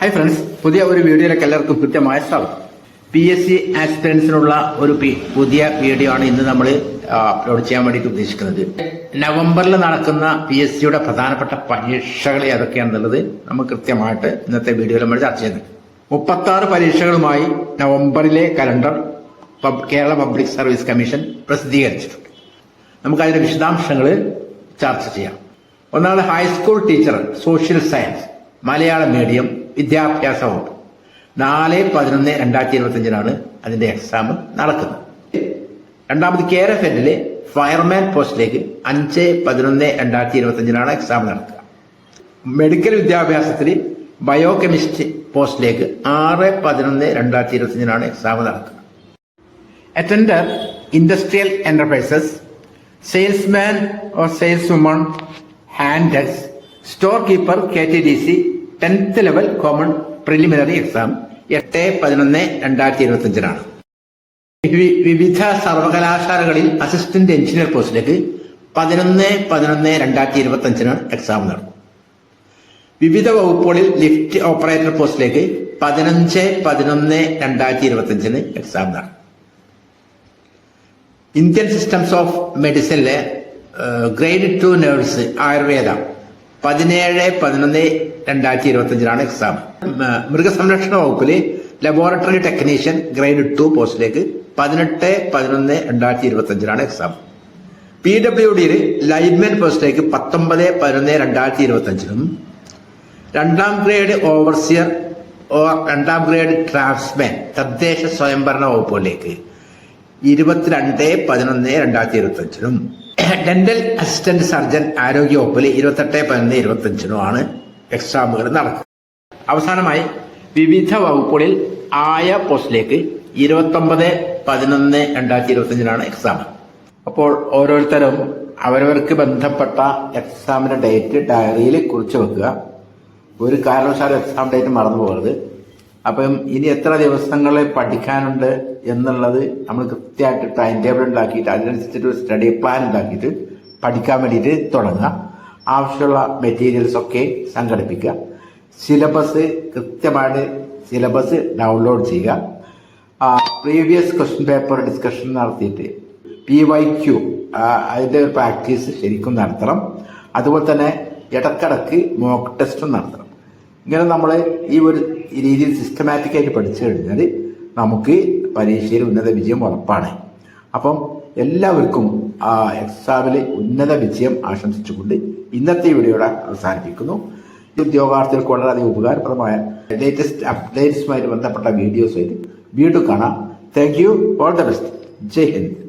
Hi friends പുതിയ ഒരു വീഡിയോയിലേക്ക് എല്ലാവർക്കും കൃത്യമായ സ്വാഗതം. പി എസ് സി ആക്സിഡൻസിനുള്ള ഒരു പുതിയ വീഡിയോ ആണ് ഇന്ന് നമ്മൾ അപ്ലോഡ് ചെയ്യാൻ വേണ്ടി ഉദ്ദേശിക്കുന്നത്. നവംബറിൽ നടക്കുന്ന പി എസ് സിയുടെ പ്രധാനപ്പെട്ട പരീക്ഷകൾ ഏതൊക്കെയാണെന്നുള്ളത് നമുക്ക് കൃത്യമായിട്ട് ഇന്നത്തെ വീഡിയോയിൽ നമ്മൾ ചർച്ച ചെയ്യുന്നത് മുപ്പത്തി ആറ് പരീക്ഷകളുമായി നവംബറിലെ calendar Kerala public service commission പ്രസിദ്ധീകരിച്ചിട്ടുണ്ട്. നമുക്ക് അതിന്റെ വിശദാംശങ്ങൾ ചർച്ച ചെയ്യാം. ഒന്നാമത് high school teacher social science Malayalam medium വിദ്യാഭ്യാസ വകുപ്പ് നാല് പതിനൊന്ന് രണ്ടായിരത്തി ഇരുപത്തിയഞ്ചിനാണ് അതിന്റെ എക്സാം നടക്കുന്നത്. രണ്ടാമത് കെ എഫ് എല്ലിലെ ഫയർമാൻ പോസ്റ്റിലേക്ക് അഞ്ച് പതിനൊന്ന് രണ്ടായിരത്തി ഇരുപത്തി അഞ്ചിനാണ് എക്സാം നടക്കുക. മെഡിക്കൽ വിദ്യാഭ്യാസത്തിൽ ബയോ കെമിസ്ട്രി പോസ്റ്റിലേക്ക് ആറ് പതിനൊന്ന് രണ്ടായിരത്തി ഇരുപത്തി അഞ്ചിനാണ് എക്സാം നടക്കുക. Attender industrial enterprises salesman or sales woman hand store keeper K T D KTDC, 10th level common preliminary exam എട്ട് പതിനൊന്ന് രണ്ടായിരത്തി ഇരുപത്തി അഞ്ചിനാണ് വിവിധ സർവകലാശാലകളിൽ അസിസ്റ്റന്റ് എഞ്ചിനീയർ പോസ്റ്റിലേക്ക് പതിനൊന്ന് പതിനൊന്ന് രണ്ടായിരത്തി ഇരുപത്തി അഞ്ചിനാണ് എക്സാം നടക്കും. വിവിധ വകുപ്പുകളിൽ ലിഫ്റ്റ് ഓപ്പറേറ്റർ പോസ്റ്റിലേക്ക് പതിനഞ്ച് പതിനൊന്ന് രണ്ടായിരത്തി ഇരുപത്തി അഞ്ചിന് എക്സാം നടക്കും. ഇന്ത്യൻ സിസ്റ്റംസ് ഓഫ് മെഡിസിനിലെ ഗ്രേഡ് ടു നേഴ്സ് ആയുർവേദ പതിനേഴ് പതിനൊന്ന് രണ്ടായിരത്തി ഇരുപത്തി അഞ്ചിലാണ് എക്സാം മൃഗസംരക്ഷണ വകുപ്പിൽ ലബോറട്ടറി ടെക്നീഷ്യൻ ഗ്രേഡ് ടു പോസ്റ്റിലേക്ക് പതിനെട്ട് പതിനൊന്ന് രണ്ടായിരത്തി ഇരുപത്തി അഞ്ചിലാണ് എക്സാം പി ഡബ്ല്യു ഡിയിൽ ലൈൻമെൻ പോസ്റ്റിലേക്ക് പത്തൊമ്പത് പതിനൊന്ന് രണ്ടായിരത്തി ഇരുപത്തി അഞ്ചിലും രണ്ടാം ഗ്രേഡ് ഓവർസിയർ രണ്ടാം ഗ്രേഡ് ട്രാൻസ്മാൻ തദ്ദേശ സ്വയംഭരണ വകുപ്പുകളിലേക്ക് ഇരുപത്തിരണ്ട് പതിനൊന്ന് രണ്ടായിരത്തി ഇരുപത്തി അഞ്ചിനും ഡെന്റൽ അസിസ്റ്റന്റ് സർജൻ ആരോഗ്യ വകുപ്പിൽ ഇരുപത്തെട്ട് പതിനൊന്ന് ഇരുപത്തഞ്ചിനോ ആണ് എക്സാമുകൾ നടക്കുന്നത്. അവസാനമായി വിവിധ വകുപ്പുകളിൽ ആയ പോസ്റ്റിലേക്ക് ഇരുപത്തൊമ്പത് പതിനൊന്ന് രണ്ടായിരത്തി ഇരുപത്തി അഞ്ചിനാണ് എക്സാം അപ്പോൾ ഓരോരുത്തരും അവരവർക്ക് ബന്ധപ്പെട്ട എക്സാമിന്റെ ഡേറ്റ് ഡയറിയിൽ കുറിച്ച് വെക്കുക. ഒരു കാരണവശാലും എക്സാം ഡേറ്റ് മറന്നു പോകരുത് അപ്പം ഇനി എത്ര ദിവസങ്ങളിൽ പഠിക്കാനുണ്ട്? എന്നുള്ളത് നമ്മൾ കൃത്യമായിട്ട് ടൈം ടേബിൾ ഉണ്ടാക്കിയിട്ട് അതിനനുസരിച്ചിട്ട് സ്റ്റഡി പ്ലാൻ ഉണ്ടാക്കിയിട്ട് പഠിക്കാൻ വേണ്ടിയിട്ട് തുടങ്ങുക. ആവശ്യമുള്ള മെറ്റീരിയൽസ് ഒക്കെ സംഘടിപ്പിക്കുക. സിലബസ് കൃത്യമായിട്ട് സിലബസ് ഡൗൺലോഡ് ചെയ്യുക. പ്രീവിയസ് ക്വസ്റ്റ്യൻ പേപ്പർ ഡിസ്കഷൻ നടത്തിയിട്ട് പി വൈ ക്യു അതിന്റെ ഒരു പ്രാക്ടീസ് ശരിക്കും നടത്തണം. അതുപോലെ തന്നെ ഇടക്കിടക്ക് മോക്ക് ടെസ്റ്റും നടത്തണം. ഇങ്ങനെ നമ്മൾ ഈ ഒരു രീതിയിൽ സിസ്റ്റമാറ്റിക്കായിട്ട് പഠിച്ചു കഴിഞ്ഞാൽ നമുക്ക് പരീക്ഷയിൽ ഉന്നത വിജയം ഉറപ്പാണ്. അപ്പം എല്ലാവർക്കും ആ എക്സാമിൽ ഉന്നത വിജയം ആശംസിച്ചുകൊണ്ട് ഇന്നത്തെ വീഡിയോയുടെ അവസാനിപ്പിക്കുന്നു. ഉദ്യോഗാർത്ഥികൾക്ക് വളരെയധികം ഉപകാരപ്രദമായ ലേറ്റസ്റ്റ് അപ്ഡേറ്റ്സുമായിട്ട് ബന്ധപ്പെട്ട വീഡിയോസ് വീണ്ടും കാണാം. Thank you all the best Jai Hind.